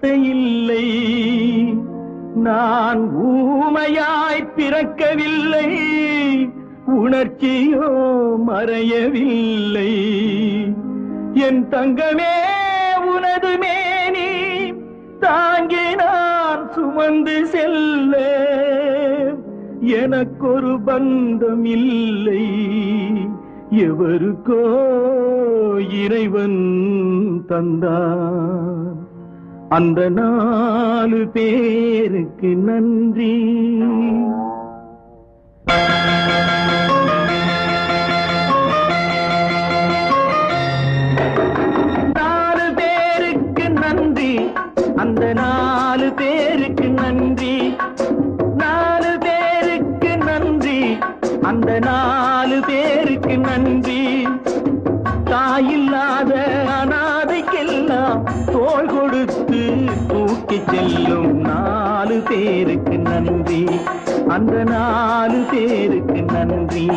வார்த்தை இல்லை. நான் ஊமையாய் பிறக்கவில்லை. உணர்ச்சியோ மறையவில்லை. என் தங்கமே உனது மேனி தாங்கி நான் சுமந்து செல்ல எனக்கொரு பந்தம் இல்லை. எவருக்கோ இறைவன் தந்தான். அந்த நாலு பேருக்கு நன்றி. நாலு பேருக்கு நன்றி. அந்த நாலு பேருக்கு நன்றி. நாலு பேருக்கு நன்றி. அந்த நாலு பேருக்கு நன்றி. தாயில்லாத அனாதைக்கெல்லாம் தோல் கொடுத்து தூக்கி செல்லும் நாலு பேருக்கு நன்றி. அந்த நாலு பேருக்கு நன்றி.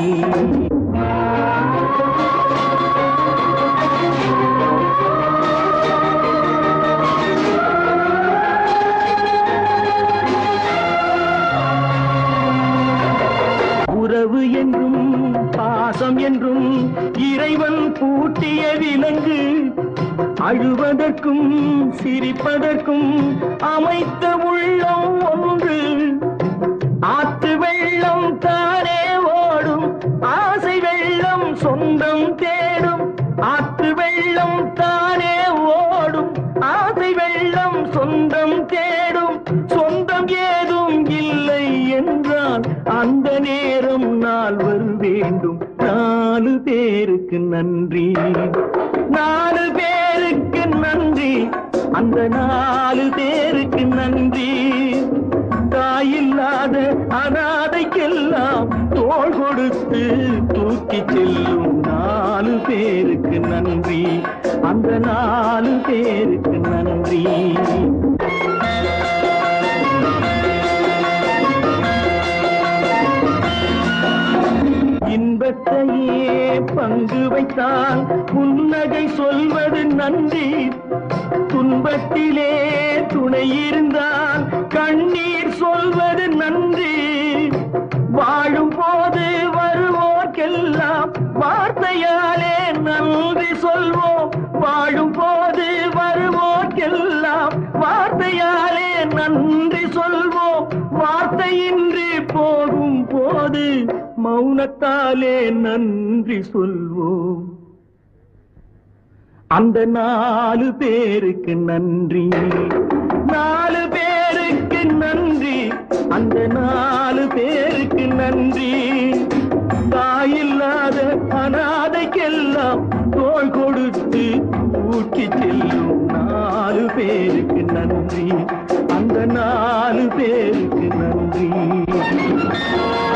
உறவு என்றும் பாசம் என்றும் இறைவன் பூட்டிய விலங்கு அழுவதற்கும் சிரிப்பதற்கும் அமைத்த உள்ளம் ஒன்று. ஆத்து வெள்ளம் தானே ஓடும் ஆசை வெள்ளம் சொந்தம் தேடும். ஆத்து வெள்ளம் தானே ஓடும் ஆசை வெள்ளம் சொந்தம் தேடும். சொந்தம் ஏதும் இல்லை என்றால் அந்த நேரம் நால்வர் வேண்டும் நாலு பேருக்கு நன்றி. நாலு அந்த நாலு பேருக்கு நன்றி. தாயில்லாத அனாதைக்கெல்லாம் தோல் கொடுத்து தூக்கி செல்லும் நாலு பேருக்கு நன்றி. அந்த நாலு பேருக்கு நன்றி. இன்பத்தை பங்கு வைத்தால் புன்னகை சொல்வது நன்றி. துன்பத்திலே துணை இருந்தால் கண்ணீர் சொல்வது நன்றி. வாழும் போது வருவோர்க்கெல்லாம் வார்த்தையாலே நன்றி சொல்வோம். வாழும் போது வருவோர்க்கெல்லாம் வார்த்தையாலே நன்றி சொல்வோம். வார்த்தையின்றி போகும் போது மௌனத்தாலே நன்றி சொல்வோம். அந்த நாலு பேருக்கு நன்றி. நாலு பேருக்கு நன்றி. அந்த நாலு பேருக்கு நன்றி. தாயில்லாத அனாதைக்கெல்லாம் தோல் கொடுத்து ஊக்கி செல்லும் நாலு பேருக்கு நன்றி. அந்த நாலு பேருக்கு நன்றி. Thank you.